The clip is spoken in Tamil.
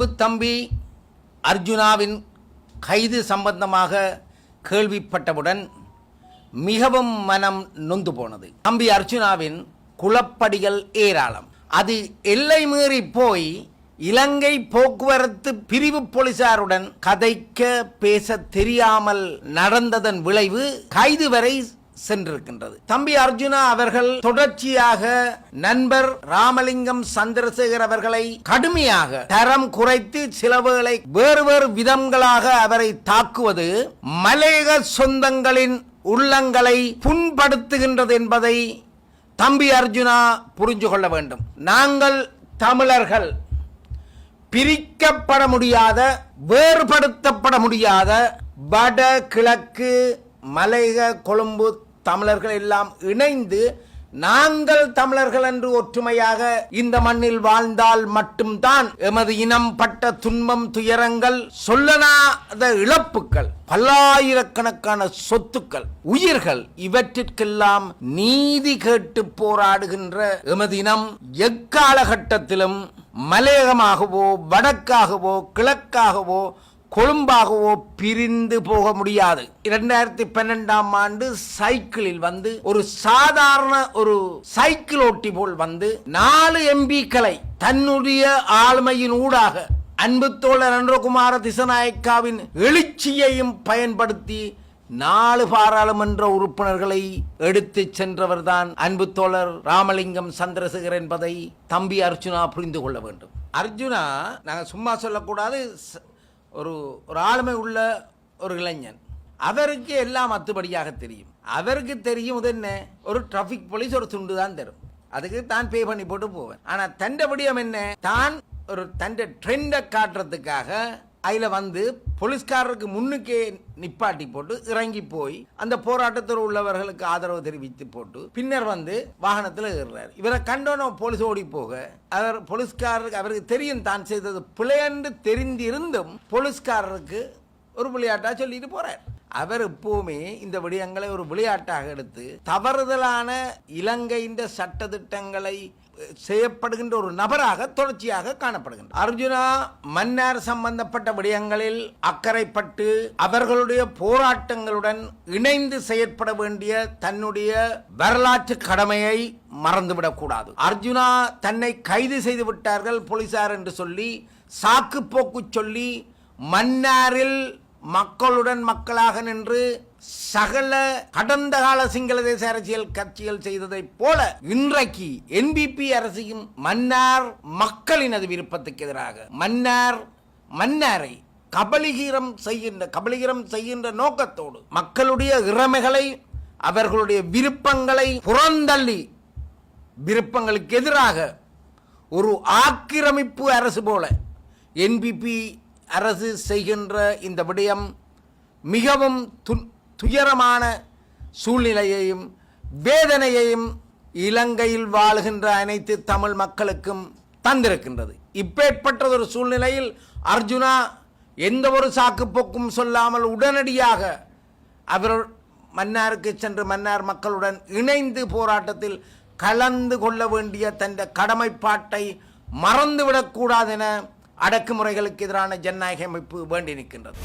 அன்பு தம்பி அர்ஜுனாவின் கைது சம்பந்தமாக கேள்விப்பட்டவுடன் மிகவும் மனம் நொந்து போனது. தம்பி அர்ஜுனாவின் குளப்படிகள் ஏராளம். அது எல்லை மீறி போய் இலங்கை போக்குவரத்து பிரிவு போலீசாருடன் கதைக்க பேச தெரியாமல் நடந்ததன் விளைவு கைது வரை சென்றிருக்கின்றது. தம்பி அர்ஜுனா அவர்கள் தொடர்ச்சியாக நண்பர் ராமலிங்கம் சந்திரசேகர் அவர்களை கடுமையாக தரம் குறைத்து சிலவுகளை வேறு வேறு விதங்களாக அவரை தாக்குவது மலையக சொந்தங்களின் உள்ளங்களை புண்படுத்துகின்றது என்பதை தம்பி அர்ஜுனா புரிஞ்சு கொள்ள வேண்டும். நாங்கள் தமிழர்கள் பிரிக்கப்பட முடியாத வேறுபடுத்தப்பட முடியாத வட கிழக்கு மலையக கொழும்பு தமிழர்கள் எல்லாம் இணைந்து நாங்கள் தமிழர்கள் என்று ஒற்றுமையாக இந்த மண்ணில் வாழ்ந்தால் மட்டும்தான் எமது இனம் பட்ட துன்பம் துயரங்கள் சொல்லனாத இழப்புகள் பல்லாயிரக்கணக்கான சொத்துக்கள் உயிர்கள் இவற்றிற்கெல்லாம் நீதி கேட்டு போராடுகின்ற எமது இனம் எக்காலகட்டத்திலும் மலையகமாகவோ வடக்காகவோ கிழக்காகவோ கொழும்பாகவோ பிரிந்து போக முடியாது. இரண்டாயிரத்தி பன்னெண்டாம் ஆண்டு சைக்கிளில் வந்து ஒரு சாதாரண ஒரு சைக்கிள் ஓட்டி போல் வந்து நாலு எம்பிக்களை தன்னுடைய ஆளுமையின் ஊடாக அன்பு தோழர் நன்றகுமார திசநாயக்காவின் எழுச்சியையும் பயன்படுத்தி நாலு பாராளுமன்ற உறுப்பினர்களை எடுத்து சென்றவர்தான் அன்பு தோழர் ராமலிங்கம் சந்திரசேகர் என்பதை தம்பி அர்ஜுனா புரிந்து கொள்ள வேண்டும். அர்ஜுனா நாங்கள் சும்மா சொல்லக்கூடாது ஒரு ஒரு ஆளுமை உள்ள ஒரு இளைஞன். அவருக்கு எல்லாம் அத்துபடியாக தெரியும். அவருக்கு தெரியும் இது என்ன? ஒரு டிராஃபிக் போலீஸ் ஒரு துண்டு தான் தரும். அதுக்கு தான் பே பண்ணி போட்டு போவேன். ஆனால் தண்டபடியம் என்ன? தான் ஒரு தண்டை ட்ரெண்டை காட்டுறதுக்காக அதில் வந்து போலீஸ்காரருக்கு முன்னுக்கே நிப்பாட்டி போட்டு இறங்கி போய் அந்த போராட்டத்தில் உள்ளவர்களுக்கு ஆதரவு தெரிவித்து போட்டு பின்னர் வந்து வாகனத்தில் ஏறுறார். இவரை கண்டோன போலீஸ் ஓடி போக அவர் போலீஸ்காரருக்கு அவருக்கு தெரியும் தான் செய்தது பிழையென்று தெரிந்திருந்தும் போலீஸ்காரருக்கு ஒரு விளையாட்டாக சொல்லிட்டு போகிறார் அவர் எப்பவுமே இந்த விடயங்களை ஒரு விளையாட்டாக எடுத்து தவறுதலான இலங்கையின் சட்டதிட்டங்களை செய்யப்படுகின்ற ஒரு நபராக தொடர்ச்சியாக காணப்படுகின்றார். அர்ஜுனா மன்னார் சம்பந்தப்பட்ட விடயங்களில் அக்கறைப்பட்டு அவர்களுடைய போராட்டங்களுடன் இணைந்து செயற்பட வேண்டிய தன்னுடைய வரலாற்று கடமையை மறந்துவிடக்கூடாது. அர்ஜுனா தன்னை கைது செய்து விட்டார்கள் போலீசார் என்று சொல்லி சாக்கு போக்கு சொல்லி மன்னாரில் மக்களுடன் மக்களாக நின்று சகல கடந்த கால சிங்கள தேச அரசியல் கட்சிகள் செய்ததைப் போல இன்றைக்கு என்பிபி அரசியும் மன்னார் மக்களினது விருப்பத்துக்கு எதிராக மன்னார் மன்னாரை கபலிகீரம் செய்கின்ற கபலிகீரம் செய்கின்ற நோக்கத்தோடு மக்களுடைய இறமைகளை அவர்களுடைய விருப்பங்களை புறந்தள்ளி விருப்பங்களுக்கு எதிராக ஒரு ஆக்கிரமிப்பு அரசு போல என்பிபி அரசு செய்கின்ற இந்த விடயம் மிகவும் து- துயரமான சூழ்நிலையையும் வேதனையையும் இலங்கையில் வாழுகின்ற அனைத்து தமிழ் மக்களுக்கும் தந்திருக்கின்றது. இப்பேற்பட்ட ஒரு சூழ்நிலையில் அர்ஜுனா எந்த ஒரு சாக்குப்போக்கும் சொல்லாமல் உடனடியாக அவர் மன்னாருக்கு சென்று மன்னார் மக்களுடன் இணைந்து போராட்டத்தில் கலந்து கொள்ள வேண்டிய தன் கடமைப்பாட்டை மறந்துவிடக்கூடாதென அடக்குமுறைகளுக்கு எதிரான ஜனநாயக அமைப்பு வேண்டி நிற்கின்றது.